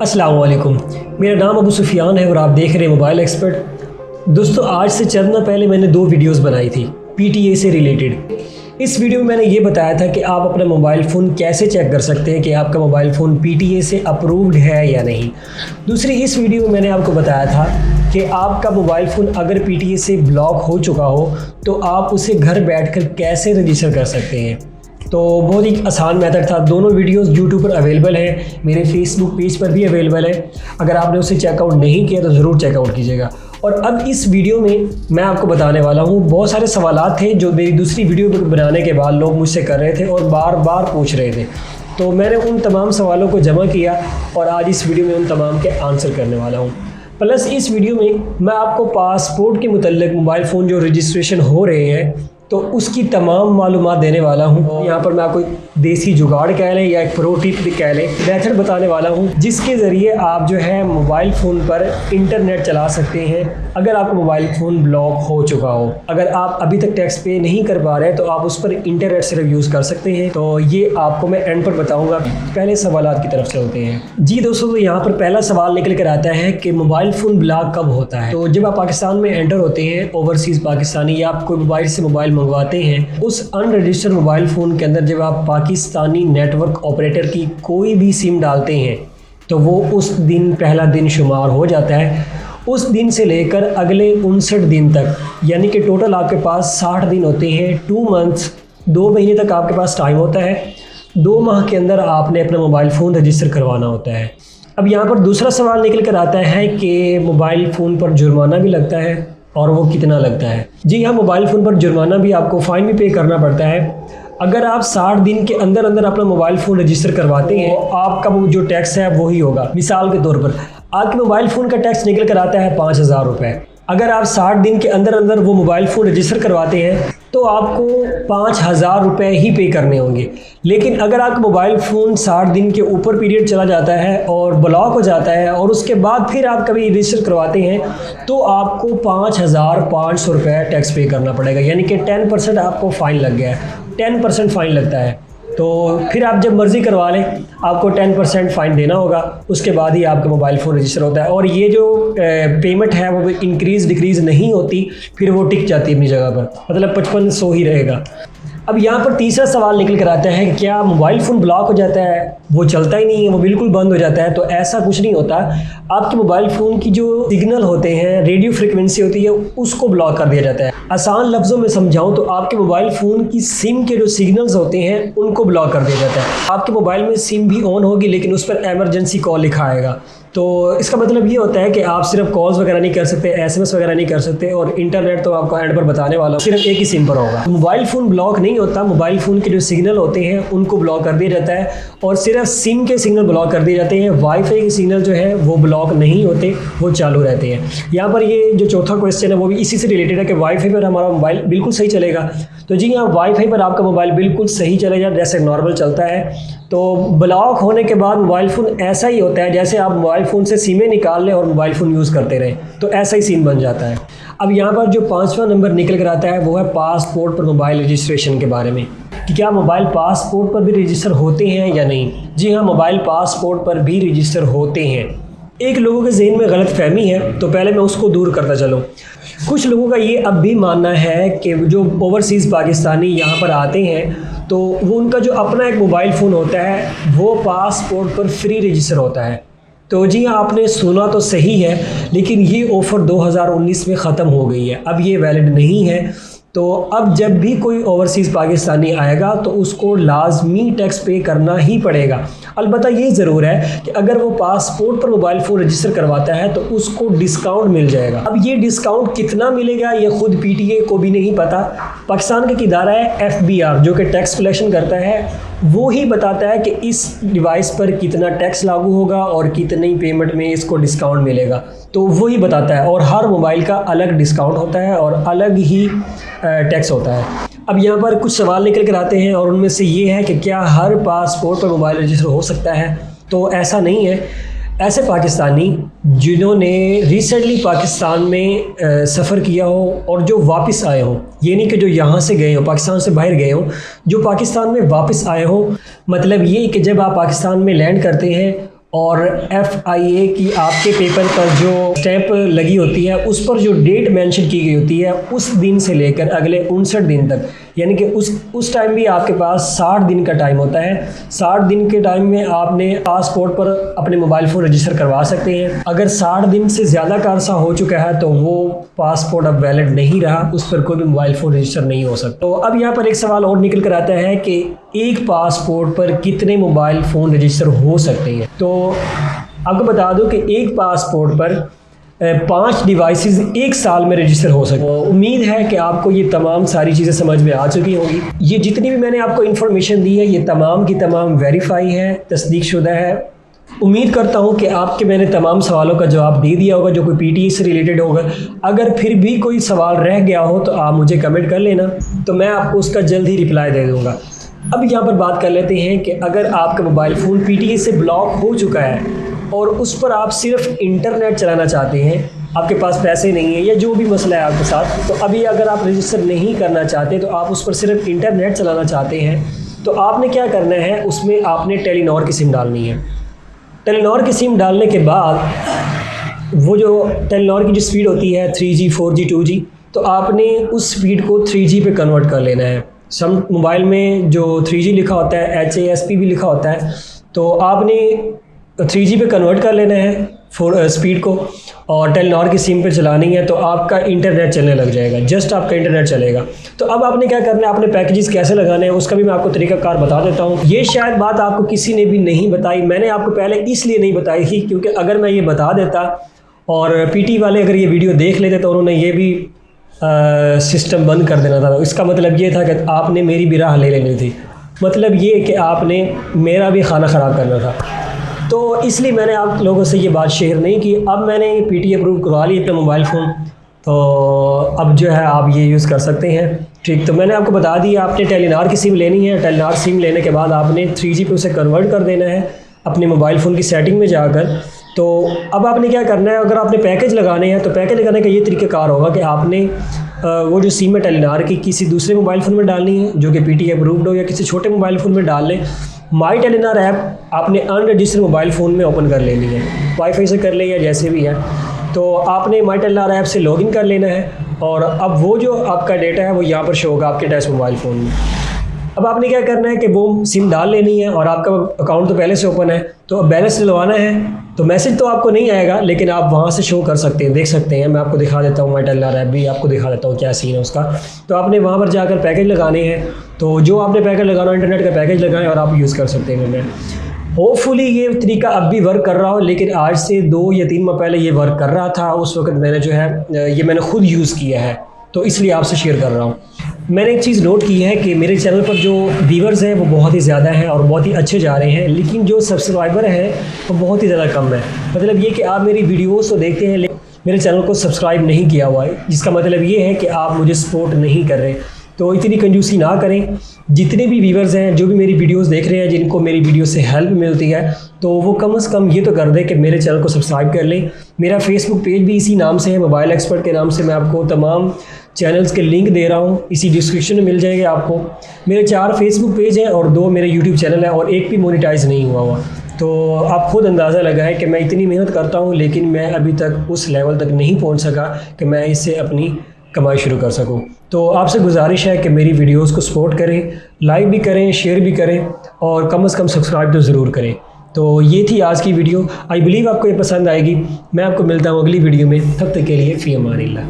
السلام علیکم۔ میرا نام ابو سفیان ہے اور آپ دیکھ رہے ہیں موبائل ایکسپرٹ دوستو، آج سے چند ماہ پہلے میں نے دو ویڈیوز بنائی تھی پی ٹی اے سے ریلیٹڈ اس ویڈیو میں میں نے یہ بتایا تھا کہ آپ اپنا موبائل فون کیسے چیک کر سکتے ہیں کہ آپ کا mobile phone P T A سے اپرووڈ ہے یا نہیں۔ دوسری، اس ویڈیو میں میں نے آپ کو بتایا تھا کہ آپ کا موبائل فون اگر پی ٹی اے سے بلاک ہو چکا ہو، تو آپ اسے گھر بیٹھ کر کیسے رجسٹر کر سکتے ہیں؟ تو بہت ہی آسان میتھڈ تھا۔ دونوں ویڈیوز یوٹیوب پر اویلیبل ہیں۔ میرے فیس بک پیج پر بھی اویلیبل ہے اگر آپ نے اسے چیک آؤٹ نہیں کیا تو ضرور چیک آؤٹ کیجیے گا۔ اور اب اس ویڈیو میں میں آپ کو بتانے والا ہوں، بہت سارے سوالات تھے جو میری دوسری ویڈیو بنانے کے بعد لوگ مجھ سے کر رہے تھے اور بار بار پوچھ رہے تھے۔ تو میں نے ان تمام سوالوں کو جمع کیا اور آج اس ویڈیو میں ان تمام کے آنسر کرنے والا ہوں۔ پلس اس ویڈیو میں میں آپ کو پاسپورٹ کے متعلق موبائل فون جو رجسٹریشن ہو رہے ہیں تو اس کی تمام معلومات دینے والا ہوں۔ یہاں پر میں آپ کو دیسی جگاڑ کہہ لیں یا ایک پرو ٹپ بھی کہہ لیں۔ میتھڈ بتانے والا ہوں جس کے ذریعے آپ جو ہے موبائل فون پر انٹرنیٹ چلا سکتے ہیں۔ اگر آپ کا موبائل فون بلاک ہو چکا ہو اگر آپ ابھی تک ٹیکس پے نہیں کر پا رہے تو آپ اس پر انٹرنیٹ صرف یوز کر سکتے ہیں۔ تو یہ آپ کو میں اینڈ پر بتاؤں گا۔ پہلے سوالات کی طرف سے ہوتے ہیں۔ جی دوستوں تو یہاں پر پہلا سوال نکل کر آتا ہے کہ موبائل فون بلاک کب ہوتا ہے؟ تو جب آپ پاکستان میں انٹر ہوتے ہیں اوورسیز پاکستانی یا آپ کوئی موبائل سے موبائل منگواتے ہیں۔ اس ان رجسٹر موبائل فون کے اندر جب آپ پاکستانی نیٹ ورک آپریٹر کی کوئی بھی سم ڈالتے ہیں، تو وہ اس دن پہلا دن شمار ہو جاتا ہے۔ اس دن سے لے کر اگلے انسٹھ دن تک یعنی کہ ٹوٹل آپ کے پاس ساٹھ دن ہوتے ہیں۔ ٹو منتھس دو مہینے تک آپ کے پاس ٹائم ہوتا ہے۔ دو ماہ کے اندر آپ نے اپنا موبائل فون رجسٹر کروانا ہوتا ہے۔ اب یہاں پر دوسرا سوال نکل کر آتا ہے کہ موبائل فون پر جرمانہ بھی لگتا ہے۔ اور وہ کتنا لگتا ہے۔ جی ہاں موبائل فون پر جرمانہ بھی آپ کو فائن بھی پے کرنا پڑتا ہے۔ اگر آپ ساٹھ دن کے اندر اندر اپنا موبائل فون رجسٹر کرواتے ہیں، آپ کا وہ جو ٹیکس ہے، وہی ہوگا۔ مثال کے طور پر آپ کے موبائل فون کا ٹیکس نکل کر آتا ہے پانچ ہزار روپے۔ اگر آپ ساٹھ دن کے اندر اندر وہ موبائل فون رجسٹر کرواتے ہیں، تو آپ کو پانچ ہزار روپے ہی پے کرنے ہوں گے۔ لیکن اگر آپ کا موبائل فون ساٹھ دن کے اوپر پیریڈ چلا جاتا ہے اور بلاک ہو جاتا ہے اور اس کے بعد پھر آپ کبھی رجسٹر کرواتے ہیں، تو آپ کو پانچ ہزار پانچ سو روپے ٹیکس پے کرنا پڑے گا۔ یعنی کہ ٹین پرسینٹ آپ کو فائن لگ گیا ہے۔ ٹین پرسینٹ فائن لگتا ہے۔ تو پھر آپ جب مرضی کروا لیں، آپ کو ٹین پرسینٹ فائن دینا ہوگا۔ اس کے بعد ہی آپ کا موبائل فون رجسٹر ہوتا ہے۔ اور یہ جو پیمنٹ ہے، وہ انکریز ڈکریز نہیں ہوتی، پھر وہ ٹک جاتی ہے اپنی جگہ پر۔ مطلب پچپن سو ہی رہے گا۔ اب یہاں پر تیسرا سوال نکل کر آتا ہے کہ کیا موبائل فون بلاک ہو جاتا ہے؟ وہ چلتا ہی نہیں ہے، وہ بالکل بند ہو جاتا ہے، تو ایسا کچھ نہیں ہوتا۔ آپ کے موبائل فون کی جو سگنل ہوتے ہیں، ریڈیو فریکوینسی ہوتی ہے، اس کو بلاک کر دیا جاتا ہے۔ آسان لفظوں میں سمجھاؤں تو آپ کے موبائل فون کی سم کے جو سگنلز ہوتے ہیں، ان کو بلاک کر دیا جاتا ہے۔ آپ کے موبائل میں سم بھی آن ہوگی، لیکن اس پر ایمرجنسی کال لکھا آئے گا۔ تو اس کا مطلب یہ ہوتا ہے کہ آپ صرف کالز وغیرہ نہیں کر سکتے ایس ایم ایس وغیرہ نہیں کر سکتے اور انٹرنیٹ تو آپ کو اینڈ پر بتانے والا صرف ایک ہی سم پر ہوگا۔ موبائل فون بلاک نہیں ہوتا موبائل فون کے جو سگنل ہوتے ہیں، ان کو بلاک کر دیا جاتا ہے اور صرف سم کے سگنل بلاک کر دیے جاتے ہیں۔ وائی فائی کے سگنل جو ہے، وہ بلاک نہیں ہوتے، وہ چالو رہتے ہیں۔ یہاں پر یہ جو چوتھا کوشچن ہے، وہ بھی اسی سے ریلیٹڈ ہے کہ وائی فائی پر ہمارا موبائل بالکل صحیح چلے گا۔ تو جی ہاں وائی فائی پر آپ کا موبائل بالکل صحیح چلے گا، جیسے نارمل چلتا ہے۔ تو بلاک ہونے کے بعد موبائل فون ایسا ہی ہوتا ہے جیسے آپ موبائل فون سے سیمیں نکال لیں اور موبائل فون یوز کرتے رہیں۔ تو ایسا ہی سین بن جاتا ہے۔ اب یہاں پر جو پانچواں نمبر نکل کر آتا ہے وہ ہے پاسپورٹ پر موبائل رجسٹریشن کے بارے میں۔ کہ کیا موبائل پاسپورٹ پر بھی رجسٹر ہوتے ہیں یا نہیں؟ جی ہاں موبائل پاسپورٹ پر بھی رجسٹر ہوتے ہیں۔ ایک لوگوں کے ذہن میں غلط فہمی ہے، تو پہلے میں اس کو دور کرتا چلوں۔ کچھ لوگوں کا یہ اب بھی ماننا ہے کہ جو اوورسیز پاکستانی یہاں پر آتے ہیں، تو وہ ان کا جو اپنا ایک موبائل فون ہوتا ہے، وہ پاسپورٹ پر فری رجسٹر ہوتا ہے۔ تو جی ہاں آپ نے سنا تو صحیح ہے، لیکن یہ آفر دو ہزار انیس میں ختم ہو گئی ہے۔ اب یہ ویلڈ نہیں ہے۔ تو اب جب بھی کوئی اوورسیز پاکستانی آئے گا تو اس کو لازمی ٹیکس پے کرنا ہی پڑے گا۔ البتہ یہ ضرور ہے کہ اگر وہ پاسپورٹ پر موبائل فون رجسٹر کرواتا ہے تو اس کو ڈسکاؤنٹ مل جائے گا۔ اب یہ ڈسکاؤنٹ کتنا ملے گا یہ خود پی ٹی اے کو بھی نہیں پتا۔ پاکستان کا ایک ادارہ ہے ایف بی آر جو کہ ٹیکس کلیکشن کرتا ہے۔ وہی بتاتا ہے کہ اس ڈیوائس پر کتنا ٹیکس لاگو ہوگا اور کتنی پیمنٹ میں اس کو ڈسکاؤنٹ ملے گا۔ تو وہی بتاتا ہے اور ہر موبائل کا الگ ڈسکاؤنٹ ہوتا ہے اور الگ ہی ٹیکس ہوتا ہے۔ اب یہاں پر کچھ سوال نکل کر آتے ہیں اور ان میں سے یہ ہے کہ کیا ہر پاسپورٹ پر موبائل رجسٹر ہو سکتا ہے؟ تو ایسا نہیں ہے۔ ایسے پاکستانی جنہوں نے ریسنٹلی پاکستان میں سفر کیا ہو اور جو واپس آئے ہوں، یہ نہیں کہ جو یہاں سے گئے ہوں، پاکستان سے باہر گئے ہوں، جو پاکستان میں واپس آئے ہوں مطلب یہ کہ جب آپ پاکستان میں لینڈ کرتے ہیں اور ایف آئی اے کی آپ کے پیپر پر جو اسٹیمپ لگی ہوتی ہے، اس پر جو ڈیٹ مینشن کی گئی ہوتی ہے، اس دن سے لے کر اگلے انسٹھ دن تک یعنی کہ اس اس ٹائم بھی آپ کے پاس ساٹھ دن کا ٹائم ہوتا ہے۔ ساٹھ دن کے ٹائم میں آپ نے پاسپورٹ پر اپنے موبائل فون رجسٹر کروا سکتے ہیں۔ اگر ساٹھ دن سے زیادہ کا عرصہ ہو چکا ہے، تو وہ پاسپورٹ اب ویلڈ نہیں رہا۔ اس پر کوئی بھی موبائل فون رجسٹر نہیں ہو سکتا۔ تو اب یہاں پر ایک سوال اور نکل کر آتا ہے کہ ایک پاسپورٹ پر کتنے موبائل فون رجسٹر ہو سکتے ہیں؟ تو آپ کو بتا دو کہ ایک پاسپورٹ پر پانچ ڈیوائسز ایک سال میں رجسٹر ہو سکتے امید ہے کہ آپ کو یہ تمام ساری چیزیں سمجھ میں آ چکی ہوں گی۔ یہ جتنی بھی میں نے آپ کو انفارمیشن دی ہے، یہ تمام کی تمام ویریفائی ہے، تصدیق شدہ ہے۔ امید کرتا ہوں کہ آپ کے میں نے تمام سوالوں کا جواب دے دیا ہوگا، جو کوئی پی ٹی ای سے ریلیٹڈ ہوگا۔ اگر پھر بھی کوئی سوال رہ گیا ہو تو آپ مجھے کمنٹ کر لینا۔ تو میں آپ کو اس کا جلد ہی رپلائی دے دوں گا۔ اب یہاں پر بات کر لیتے ہیں کہ اگر آپ کا mobile phone P T A سے بلاک ہو چکا ہے اور اس پر آپ صرف انٹرنیٹ چلانا چاہتے ہیں، آپ کے پاس پیسے نہیں ہیں یا جو بھی مسئلہ ہے آپ کے ساتھ، تو ابھی اگر آپ رجسٹر نہیں کرنا چاہتے، تو آپ اس پر صرف انٹرنیٹ چلانا چاہتے ہیں، تو آپ نے کیا کرنا ہے؟ اس میں آپ نے ٹیلی نور کی سم ڈالنی ہے۔ ٹیلی نور کی سم ڈالنے کے بعد وہ جو ٹیلی نور کی جو اسپیڈ ہوتی ہے three G four G two G تو آپ نے اس اسپیڈ کو تھری جی پہ کنورٹ کر لینا ہے۔ سم موبائل میں جو تھری جی لکھا ہوتا ہے ایچ اے ایس پی بھی لکھا ہوتا ہے۔ تو آپ نے تھری جی پہ کنورٹ کر لینا ہے فور اسپیڈ uh, کو اور ٹیل نور کی سم پہ چلانی ہے تو آپ کا انٹرنیٹ چلنے لگ جائے گا۔ جسٹ آپ کا انٹرنیٹ چلے گا۔ تو اب آپ نے کیا کرنا ہے؟ آپ نے پیکیجز کیسے لگانے ہیں؟ اس کا بھی میں آپ کو طریقہ کار بتا دیتا ہوں۔ یہ شاید بات آپ کو کسی نے بھی نہیں بتائی، میں نے آپ کو پہلے اس لیے نہیں بتائی تھی کیونکہ اگر میں یہ بتا دیتا اور پی ٹی والے اگر یہ ویڈیو دیکھ لیتے تو انہوں نے یہ بھی سسٹم بند کر دینا تھا۔ اس کا مطلب یہ تھا کہ آپ نے میری بھی راہ لے لینی تھی۔ مطلب یہ کہ آپ نے میرا بھی کھانا خراب کرنا تھا۔ تو اس لیے میں نے آپ لوگوں سے یہ بات شیئر نہیں کی۔ اب میں نے پی ٹی اپروو کروا لی اپنا موبائل فون۔ تو اب جو ہے آپ یہ یوز کر سکتے ہیں۔ ٹھیک، تو میں نے آپ کو بتا دیا، آپ نے ٹیلینار کی سم لینی ہے۔ ٹیلینار سم لینے کے بعد آپ نے تھری جی پہ اسے کنورٹ کر دینا ہے۔ اپنے موبائل فون کی سیٹنگ میں جا کر۔ تو اب آپ نے کیا کرنا ہے؟ اگر آپ نے پیکج لگانے ہیں، تو پیکج لگانے کا یہ طریقہ کار ہوگا کہ آپ نے وہ جو سیم ہے ٹیلینار کی کسی دوسرے موبائل فون میں ڈالنی ہے، جو کہ پی ٹی اپرووڈ ہو یا کسی چھوٹے موبائل فون میں ڈال لیں مائی ٹیلینار ایپ آپ نے ان رجسٹر موبائل فون میں اوپن کر لینی ہے۔ وائی فائی سے کر لیں یا جیسے بھی ہے تو آپ نے مائی ٹیلینار ایپ سے لاگ ان کر لینا ہے اور اب وہ جو آپ کا ڈیٹا ہے، وہ یہاں پر شو ہوگا آپ کے ٹیسٹ موبائل فون میں۔ اب آپ نے کیا کرنا ہے کہ وہ سم ڈال لینی ہے اور آپ کا اکاؤنٹ تو پہلے سے اوپن ہے۔ تو اب بیلنس ڈلوانا ہے۔ تو میسج تو آپ کو نہیں آئے گا، لیکن آپ وہاں سے شو کر سکتے ہیں، دیکھ سکتے ہیں۔ میں آپ کو دکھا دیتا ہوں ٹیل ایپ بھی آپ کو دکھا دیتا ہوں کیا سین ہے اس کا۔ تو آپ نے وہاں پر جا کر پیکج لگانے ہیں تو جو آپ نے پیکج لگانا انٹرنیٹ کا پیکج لگائیں اور آپ یوز کر سکتے ہیں میں ہوپ فلی یہ طریقہ اب بھی ورک کر رہا ہو، لیکن آج سے دو یا تین ماہ پہلے یہ ورک کر رہا تھا۔ اس وقت میں نے جو ہے، یہ میں نے خود یوز کیا ہے۔ تو اس لیے آپ سے شیئر کر رہا ہوں۔ میں نے ایک چیز نوٹ کی ہے کہ میرے چینل پر جو ویورز ہیں وہ بہت ہی زیادہ ہیں اور بہت ہی اچھے جا رہے ہیں، لیکن جو سبسکرائبر ہیں وہ بہت ہی زیادہ کم ہیں۔ مطلب یہ کہ آپ میری ویڈیوز تو دیکھتے ہیں لیکن میرے چینل کو سبسکرائب نہیں کیا ہوا ہے، جس کا مطلب یہ ہے کہ آپ مجھے سپورٹ نہیں کر رہے۔ تو اتنی کنجوسی نہ کریں۔ جتنے بھی ویورز ہیں، جو بھی میری ویڈیوز دیکھ رہے ہیں، جن کو میری ویڈیو سے ہیلپ ملتی ہے، تو وہ کم از کم یہ تو کر دیں کہ میرے چینل کو سبسکرائب کر لیں۔ میرا فیس بک پیج بھی اسی نام سے ہے موبائل ایکسپرٹ کے نام سے میں آپ کو تمام چینلز کے لنک دے رہا ہوں۔ اسی ڈسکرپشن میں مل جائے گا آپ کو۔ میرے چار فیس بک پیج ہیں اور دو میرے یوٹیوب چینل ہیں اور ایک بھی مونیٹائز نہیں ہوا ہوا۔ تو آپ خود اندازہ لگائیں کہ میں اتنی محنت کرتا ہوں، لیکن میں ابھی تک اس لیول تک نہیں پہنچ سکا کہ میں اس سے اپنی کمائی شروع کر سکوں۔ تو آپ سے گزارش ہے کہ میری ویڈیوز کو سپورٹ کریں لائک بھی کریں شیئر بھی کریں اور کم از کم سبسکرائب تو ضرور کریں۔ تو یہ تھی آج کی ویڈیو۔ آئی بلیو آپ کو یہ پسند آئے گی۔ میں آپ کو ملتا ہوں اگلی ویڈیو میں۔ تب تک کے لیے فی امان اللہ۔